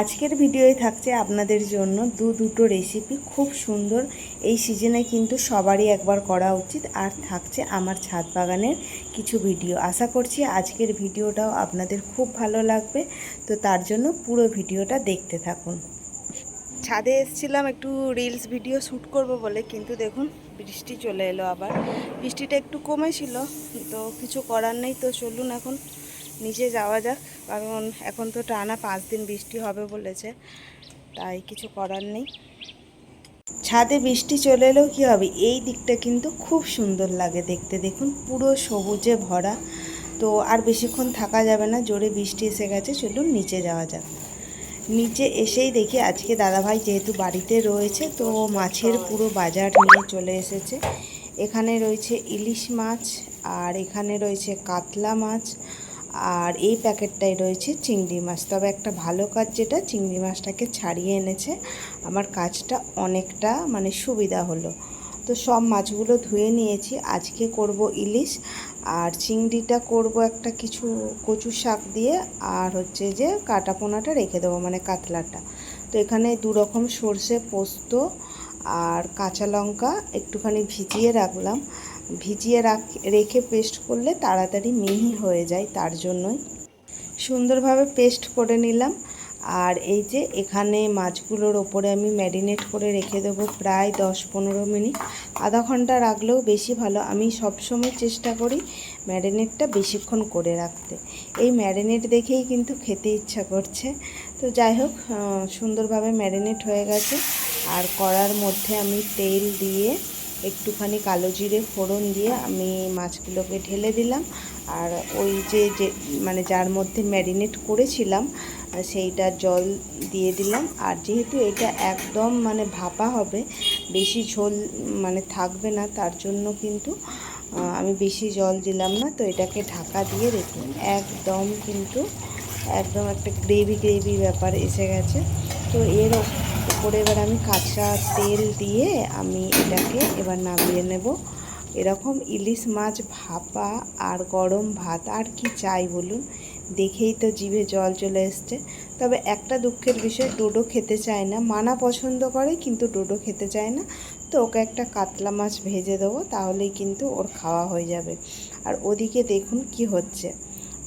আজকের ভিডিওয়ে থাকছে আপনাদের জন্য দু দুটো রেসিপি খুব সুন্দর। এই সিজনে কিন্তু সবারই একবার করা উচিত আর থাকছে আমার ছাদ বাগানের কিছু ভিডিও আশা করছি আজকের ভিডিওটাও আপনাদের খুব ভালো লাগবে, তো তার জন্য পুরো ভিডিওটা দেখতে থাকুন। ছাদে এসেছিলাম একটু রিলস ভিডিও শ্যুট করব বলে, কিন্তু দেখুন বৃষ্টি চলে এলো আবার। বৃষ্টিটা একটু কমেছিল, তো কিছু করার নেই, তো চলুন এখন নিচে যাওয়া যাক, কারণ এখন তো টানা পাঁচ দিন বৃষ্টি হবে বলেছে, তাই কিছু করার নেই। ছাদে বৃষ্টি চলে এলেও কী হবে? এই দিকটা কিন্তু খুব সুন্দর লাগে দেখতে। দেখুন, পুরো সবুজে ভরা। তো আর বেশিক্ষণ থাকা যাবে না, জোরে বৃষ্টি এসে গেছে, চলুন নিচে যাওয়া যাক। নিচে এসেই দেখি আজকে দাদাভাই যেহেতু বাড়িতে রয়েছে, তো মাছের পুরো বাজার নিয়ে চলে এসেছে। এখানে রয়েছে ইলিশ মাছ, আর এখানে রয়েছে কাতলা মাছ আর এই প্যাকেটটাই রয়েছে চিংড়ি মাছ। তবে একটা ভালো কাজ যেটা, চিংড়ি মাছটাকে ছাড়িয়ে এনেছে। আমার কাজটা অনেকটা মানে সুবিধা হলো। তো সব মাছগুলো ধুয়ে নিয়েছি। আজকে করব ইলিশ। আর চিংড়িটা করব একটা কিছু কচু শাক দিয়ে। আর হচ্ছে যে কাটা পোনাটা রেখে দেবো মানে কাতলাটা। তো এখানে দু রকম সর্ষে পোস্ত আর কাঁচা লঙ্কা একটুখানি ভিজিয়ে রাখলাম। ভিজিয়ে রাখ, রেখে পেস্ট করলে তাড়াতাড়ি মিহি হয়ে যায় তার জন্যই। সুন্দরভাবে পেস্ট করে নিলাম। আর এই যে এখানে মাছগুলোর ওপরে আমি ম্যারিনেট করে রেখে দেবো প্রায় দশ পনেরো মিনিট। আধা ঘণ্টা রাখলেও বেশি ভালো। আমি সবসময় চেষ্টা করি ম্যারিনেটটা বেশিক্ষণ করে রাখতে। এই ম্যারিনেট দেখেই কিন্তু খেতে ইচ্ছা করছে। তো যাই হোক সুন্দরভাবে ম্যারিনেট হয়ে গেছে। আর কড়ার মধ্যে আমি তেল দিয়ে একটুখানি কালো জিরে ফোড়ন দিয়ে আমি মাছগুলোকে ঢেলে দিলাম। আর ওই যে যে মানে যার মধ্যে ম্যারিনেট করেছিলাম সেইটা জল দিয়ে দিলাম। আর যেহেতু এটা একদম মানে ভাপা হবে, বেশি ঝোল মানে থাকবে না, তার জন্য কিন্তু আমি বেশি জল দিলাম না। তো এটাকে ঢাকা দিয়ে রেখে একদম কিন্তু, একদম একটা গ্রেভি গ্রেভি ব্যাপার এসে গেছে। তো এর উপরে এবার আমি কাঁচা তেল দিয়ে আমি এটাকে এবার নামিয়ে নেব। এরকম ইলিশ মাছ ভাপা আর গরম ভাত, আর কি চাই বলুন? দেখেই তো জিভে জল চলে এসছে। তবে একটা দুঃখের বিষয়, ডোডো খেতে চায় না। মানা পছন্দ করে, কিন্তু ডোডো খেতে চায় না। তো ওকে একটা কাতলা মাছ ভেজে দেবো, তাহলেই কিন্তু ওর খাওয়া হয়ে যাবে। আর ওদিকে দেখুন কি হচ্ছে।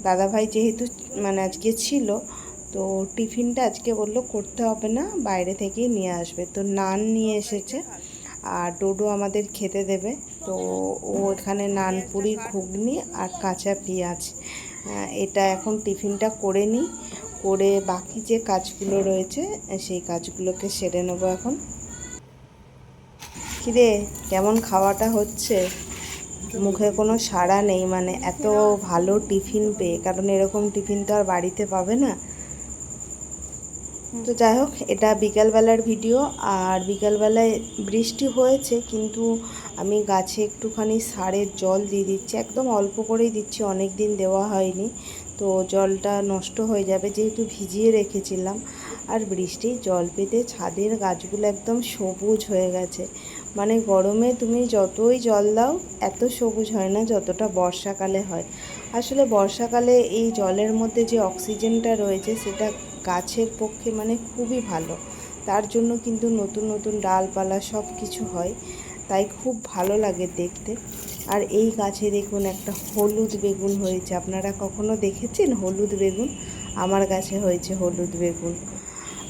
দাদাভাই যেহেতু মানে আজকে ছিল তো টিফিনটা আজকে বলল করতে হবে না, বাইরে থেকেই নিয়ে আসবে। তো নান নিয়ে এসেছে আর ডোডো আমাদের খেতে দেবে। তো ও এখানে নান পুরি, ঘুগনি আর কাঁচা পেঁয়াজ। এটা এখন টিফিনটা করে নিই। করে বাকি যে কাজগুলো রয়েছে, সেই কাজগুলোকে সেরে নেব এখন। কিরে, কেমন খাওয়াটা হচ্ছে? মুখে কোনো সাড়া নেই মানে এত ভালো টিফিন পেয়ে, কারণ এরকম টিফিন তো আর বাড়িতে পাবে না। তো যাই হোক, এটা বিকালবেলার ভিডিও। আর বিকালবেলায় বৃষ্টি হয়েছে, কিন্তু আমি গাছে একটুখানি সারের জল দিয়ে দিচ্ছি। একদম অল্প করেই দিচ্ছি অনেক দিন দেওয়া হয়নি। তো জলটা নষ্ট হয়ে যাবে, যেহেতু ভিজিয়ে রেখেছিলাম। আর বৃষ্টির জল পেতে ছাদের গাছগুলো একদম সবুজ হয়ে গেছে। মানে গরমে তুমি যতই জল দাও, এত সবুজ হয় না যতটা বর্ষাকালে হয়। আসলে বর্ষাকালে এই জলের মধ্যে যে অক্সিজেনটা রয়েছে, সেটা গাছের পক্ষে মানে খুবই ভালো। তার জন্য কিন্তু নতুন নতুন ডালপালা সব কিছু হয়। তাই খুব ভালো লাগে দেখতে। আর এই গাছে দেখুন একটা হলুদ বেগুন হয়েছে। আপনারা কখনো দেখেছেন হলুদ বেগুন? আমার গাছে হয়েছে হলুদ বেগুন।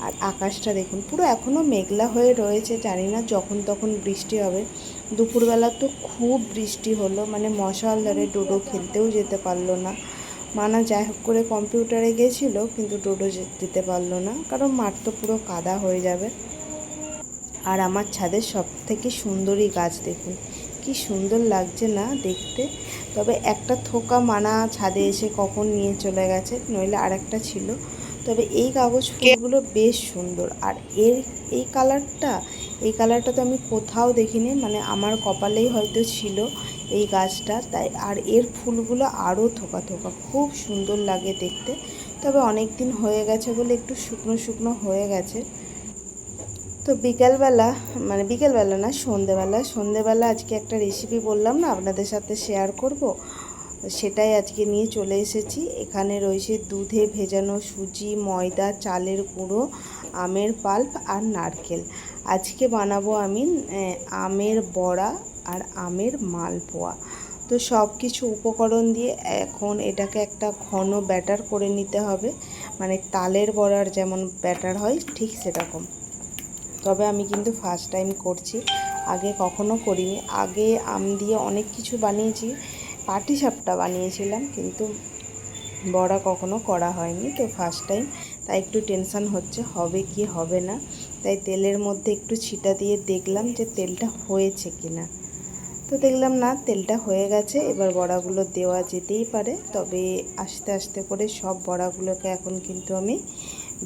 আর আকাশটা দেখুন, পুরো এখনও মেঘলা হয়ে রয়েছে, জানি না যখন তখন বৃষ্টি হবে। দুপুরবেলা তো খুব বৃষ্টি হলো মানে মশাল ধরে ডোডো খেলতেও যেতে পারল না। মানা যাই হোক করে কম্পিউটারে গেছিল, কিন্তু টোটো যেতে পারল না, কারণ মাঠ তো পুরো কাদা হয়ে যাবে। আর আমার ছাদের সব থেকে সুন্দরী গাছ দেখুন, কি সুন্দর লাগছে না দেখতে। তবে একটা থোকা মানা ছাদে এসে কখন নিয়ে চলে গেছে, নইলে আরেকটা ছিল। তবে এই কাগজ ফুলগুলো বেশ সুন্দর। আর এর এই কালারটা এই কালারটা তো আমি কোথাও দেখিনি মানে আমার কপালেই হয়তো ছিল এই গাছটা। তাই আর এর ফুলগুলো আরও থোকা থোকা, খুব সুন্দর লাগে দেখতে। তবে অনেক দিন হয়ে গেছে বলে একটু শুকনো শুকনো হয়ে গেছে। তো বিকেলবেলা মানে বিকেলবেলা না, সন্ধেবেলা সন্ধেবেলা আজকে একটা রেসিপি বললাম না, আপনাদের সাথে শেয়ার করব। সেটাই আজকে নিয়ে চলে এসেছি। এখানে রয়েছে দুধে ভেজানো সুজি, ময়দা, চালের গুঁড়ো, আমের পাল্প আর নারকেল। আজকে বানাবো আমি আমের বড়া আর আমের মালপোয়া। তো সব কিছু উপকরণ দিয়ে এখন এটাকে একটা ঘন ব্যাটার করে নিতে হবে। মানে তালের বড়ার যেমন ব্যাটার হয়, ঠিক সেরকম। তবে আমি কিন্তু ফার্স্ট টাইম করছি, আগে কখনো করিনি। আগে আম দিয়ে অনেক কিছু বানিয়েছি পাটি সাপটা বানিয়েছিলাম, কিন্তু বড়া কখনো করা হয়নি তো ফার্স্ট টাইম তাই একটু টেনশান হচ্ছে, হবে কি, হবে না। তাই তেলের মধ্যে একটু ছিটা দিয়ে দেখলাম যে তেলটা হয়েছে কি না তো দেখলাম না, তেলটা হয়ে গেছে, এবার বড়াগুলো দেওয়া যেতেই পারে। তবে আস্তে আস্তে করে সব বড়াগুলোকে এখন কিন্তু আমি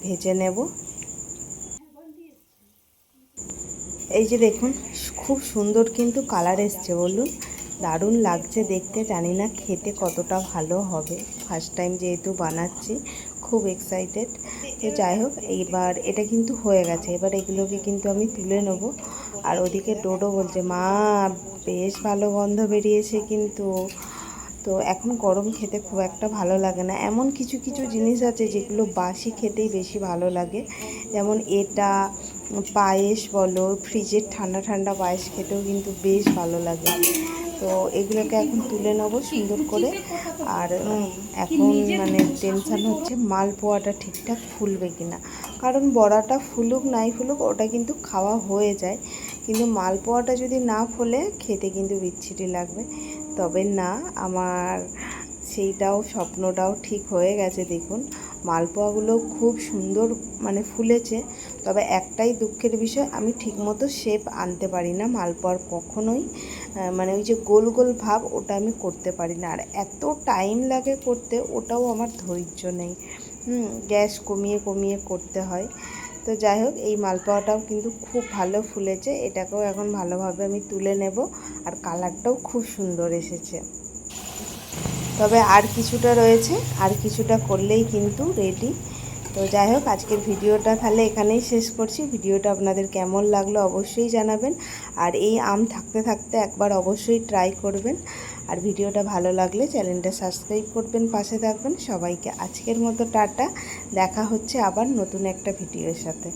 ভেজে নেব। এই যে দেখুন, খুব সুন্দর কিন্তু কালার এসছে, বলুন। দারুণ লাগছে দেখতে, জানি না খেতে কতটা ভালো হবে। ফার্স্ট টাইম যেহেতু বানাচ্ছি, খুব এক্সাইটেড তো যাই হোক, এইবার এটা কিন্তু হয়ে গেছে। এবার এগুলোকে কিন্তু আমি তুলে নেব। আর ওদিকে ডোডো বলছে, মা, বেশ ভালো গন্ধ বেরিয়েছে কিন্তু। তো এখন গরম খেতে খুব একটা ভালো লাগে না। এমন কিছু কিছু জিনিস আছে যেগুলো বাসি খেতেই বেশি ভালো লাগে। যেমন এটা, পায়েস বলো ফ্রিজের ঠান্ডা ঠান্ডা পায়েস খেতেও কিন্তু বেশ ভালো লাগে। তো এগুলোকে এখন তুলে নেব সুন্দর করে। আর এখন মানে টেনশান হচ্ছে মালপোয়াটা ঠিকঠাক ফুলবে কিনা। কারণ বড়াটা ফুলুক নাই ফুলুক, ওটা কিন্তু খাওয়া হয়ে যায়। কিন্তু মালপোয়াটা যদি না ফোলে, খেতে কিন্তু বিচ্ছিরি লাগবে। তবে না, আমার সেইটাও স্বপ্নটাও ঠিক হয়ে গেছে, দেখুন। মালপোয়াগুলো খুব সুন্দর মানে ফুলেছে। তবে একটাই দুঃখের বিষয়, আমি ঠিকমতো শেপ আনতে পারি না মালপোয়ার কখনোই। মানে ওই যে গোল গোল ভাব ওটা আমি করতে পারি না। আর এত টাইম লাগে করতে, ওটাও আমার ধৈর্য নেই। গ্যাস কমিয়ে কমিয়ে করতে হয়। তো যাই হোক, এই মালপোয়াটাও কিন্তু খুব ভালো ফুলেছে। এটাকেও এখন ভালোভাবে আমি তুলে নেব। আর কালারটাও খুব সুন্দর এসেছে। তবে আর কিছুটা রয়েছে, আর কিছুটা করলেই কিন্তু রেডি তো যাই হোক, আজকের ভিডিওটা তাহলে এখানেই শেষ করছি। ভিডিওটা আপনাদের কেমন লাগল অবশ্যই জানাবেন। আর এই আম থাকতে থাকতে একবার অবশ্যই ট্রাই করবেন। আর ভিডিওটা ভালো লাগলে চ্যানেলটা সাবস্ক্রাইব করবেন, পাশে থাকবেন। সবাইকে আজকের মতো টাটা। দেখা হচ্ছে আবার নতুন একটা ভিডিওর সাথে।